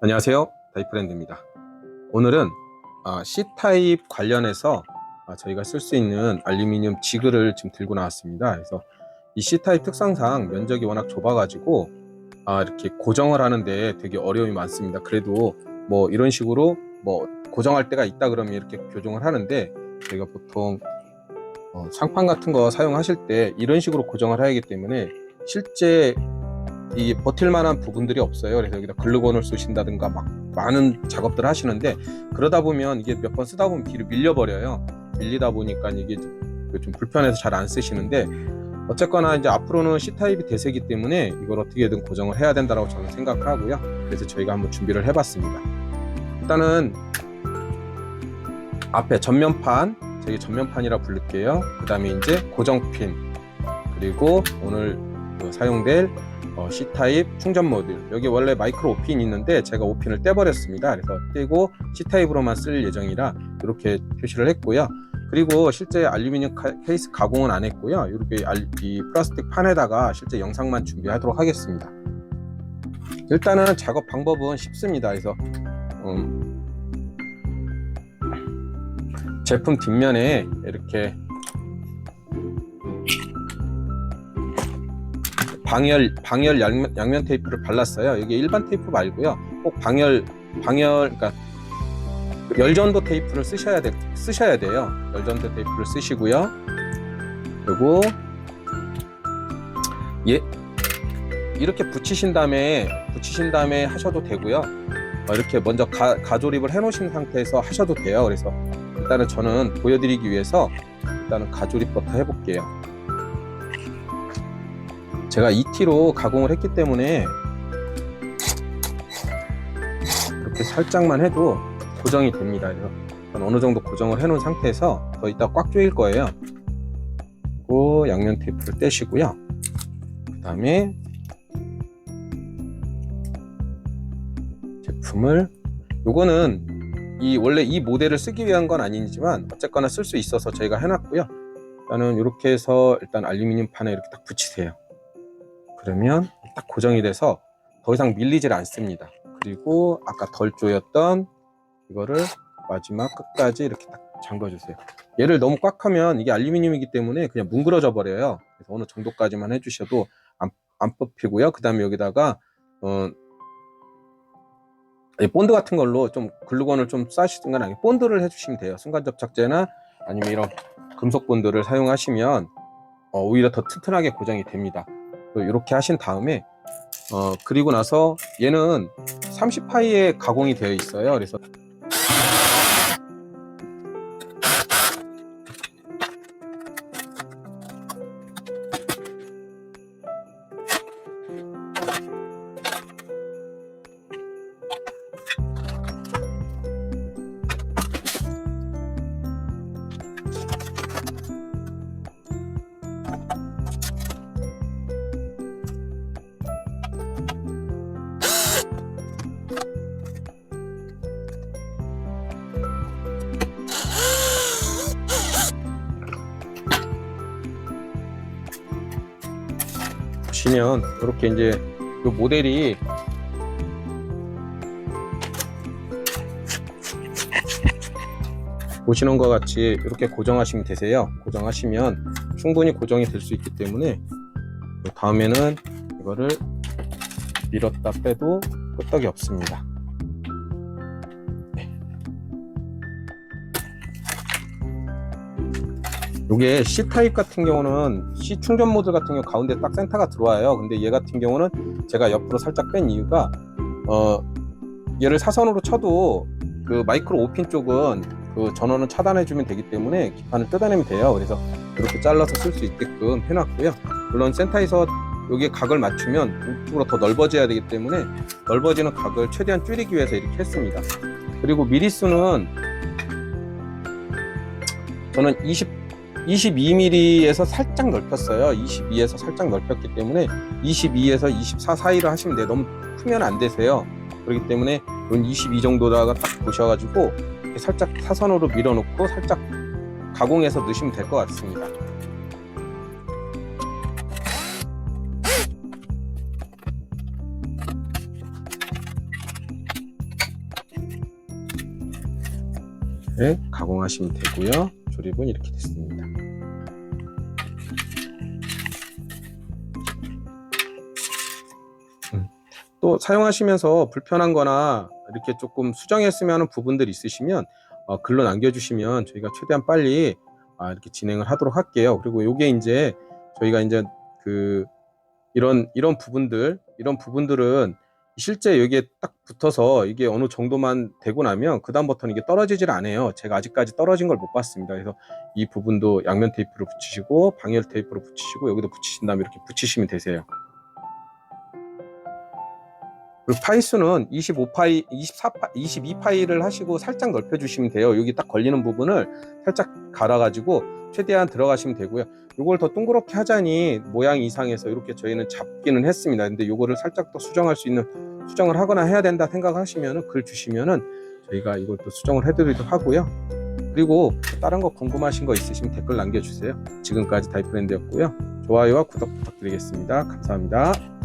안녕하세요. 다이프랜드입니다. 오늘은 아, C타입 관련해서 아, 저희가 쓸 수 있는 알루미늄 지그를 지금 들고 나왔습니다. 그래서 이 C타입 특성상 면적이 워낙 좁아 가지고 아, 이렇게 고정을 하는데 되게 어려움이 많습니다. 그래도 뭐 이런 식으로 뭐 고정할 때가 있다 그러면 이렇게 교정을 하는데 저희가 보통 어, 상판 같은 거 사용하실 때 이런 식으로 고정을 하기 때문에 실제 이 버틸 만한 부분들이 없어요. 그래서 여기다 글루건을 쓰신다든가 막 많은 작업들 하시는데 그러다 보면 이게 몇 번 쓰다 보면 뒤로 밀려버려요. 밀리다 보니까 이게 좀, 좀 불편해서 잘 안 쓰시는데 어쨌거나 이제 앞으로는 C타입이 대세기 때문에 이걸 어떻게든 고정을 해야 된다고 저는 생각을 하고요. 그래서 저희가 한번 준비를 해봤습니다. 일단은 앞에 전면판, 저희 전면판이라 부를게요. 그 다음에 이제 고정핀, 그리고 오늘 그 사용될 어, C타입 충전 모듈. 여기 원래 마이크로 5핀 있는데 제가 5핀을 떼버렸습니다. 그래서 떼고 C타입으로만 쓸 예정이라 이렇게 표시를 했고요. 그리고 실제 알루미늄 카- 케이스 가공은 안 했고요. 이렇게 알- 이 플라스틱 판에다가 실제 영상만 준비하도록 하겠습니다. 일단은 작업 방법은 쉽습니다. 그래서 음, 제품 뒷면에 이렇게 방열 방열 양면, 양면 테이프를 발랐어요. 이게 일반 테이프 말고요. 꼭 방열 방열 그러니까 열전도 테이프를 쓰셔야 돼 쓰셔야 돼요. 열전도 테이프를 쓰시고요. 그리고 예 이렇게 붙이신 다음에 붙이신 다음에 하셔도 되고요. 어, 이렇게 먼저 가, 가조립을 해놓으신 상태에서 하셔도 돼요. 그래서 일단은 저는 보여드리기 위해서 일단은 가조립부터 해볼게요. 제가 2T로 가공을 했기 때문에 이렇게 살짝만 해도 고정이 됩니다. 그래서 어느 정도 고정을 해놓은 상태에서 더 이따 꽉 조일 거예요. 그리고 양면 테이프를 떼시고요. 그 다음에 제품을 요거는 이 원래 이 모델을 쓰기 위한 건 아니지만 어쨌거나 쓸 수 있어서 저희가 해놨고요. 일단은 이렇게 해서 일단 알루미늄 판에 이렇게 딱 붙이세요. 그러면 딱 고정이 돼서 더 이상 밀리질 않습니다. 그리고 아까 덜 조였던 이거를 마지막 끝까지 이렇게 딱 잠궈주세요. 얘를 너무 꽉 하면 이게 알루미늄이기 때문에 그냥 뭉그러져 버려요. 그래서 어느 정도까지만 해주셔도 안, 안 뽑히고요. 그 다음에 여기다가 어, 이 본드 같은 걸로 좀 글루건을 좀 싸시든가 아니면 본드를 해주시면 돼요. 순간 접착제나 아니면 이런 금속 본드를 사용하시면 어, 오히려 더 튼튼하게 고정이 됩니다. 이렇게 하신 다음에 어 그리고 나서 얘는 30파이에 가공이 되어 있어요. 그래서 보시면 이렇게 이제 이 모델이 보시는 것 같이 이렇게 고정하시면 되세요. 고정하시면 충분히 고정이 될 수 있기 때문에 그 다음에는 이거를 밀었다 빼도 끄떡이 없습니다. 이게 C 타입 같은 경우는 C 충전 모드 같은 경우 가운데 딱 센터가 들어와요. 근데 얘 같은 경우는 제가 옆으로 살짝 뺀 이유가 어 얘를 사선으로 쳐도 그 마이크로 5핀 쪽은 그 전원을 차단해 주면 되기 때문에 기판을 뜯어내면 돼요. 그래서 이렇게 잘라서 쓸 수 있게끔 해놨고요. 물론 센터에서 여기에 각을 맞추면 이쪽으로 더 넓어져야 되기 때문에 넓어지는 각을 최대한 줄이기 위해서 이렇게 했습니다. 그리고 미리수는 저는 20 22mm에서 살짝 넓혔어요. 22에서 살짝 넓혔기 때문에 22에서 24 사이로 하시면 돼요. 너무 크면 안 되세요. 그렇기 때문에 이22 정도다가 딱 보셔가지고 살짝 사선으로 밀어놓고 살짝 가공해서 넣으시면 될 것 같습니다. 네, 가공하시면 되고요. 조립은 이렇게 됐습니다. 음, 또 사용하시면서 불편한 거나 이렇게 조금 수정했으면 하는 부분들이 있으시면 어, 글로 남겨주시면 저희가 최대한 빨리 아, 이렇게 진행을 하도록 할게요. 그리고 요게 이제 저희가 이제 그 이런 이런 부분들 이런 부분들은 실제 여기에 딱 붙어서 이게 어느 정도만 되고 나면 그 다음부터는 이게 떨어지질 않아요. 제가 아직까지 떨어진 걸 못 봤습니다. 그래서 이 부분도 양면 테이프로 붙이시고 방열 테이프로 붙이시고 여기도 붙이신 다음에 이렇게 붙이시면 되세요. 그리고 파이 수는 25파이, 24파, 22파이를 하시고 살짝 넓혀주시면 돼요. 여기 딱 걸리는 부분을 살짝 갈아가지고 최대한 들어가시면 되고요. 요걸 더 동그랗게 하자니 모양 이상해서 이렇게 저희는 잡기는 했습니다. 근데 요거를 살짝 더 수정할 수 있는 수정을 하거나 해야 된다 생각하시면은 글 주시면은 저희가 이걸 또 수정을 해드리도록 하고요. 그리고 다른 거 궁금하신 거 있으시면 댓글 남겨주세요. 지금까지 다이프랜드였고요. 좋아요와 구독 부탁드리겠습니다. 감사합니다.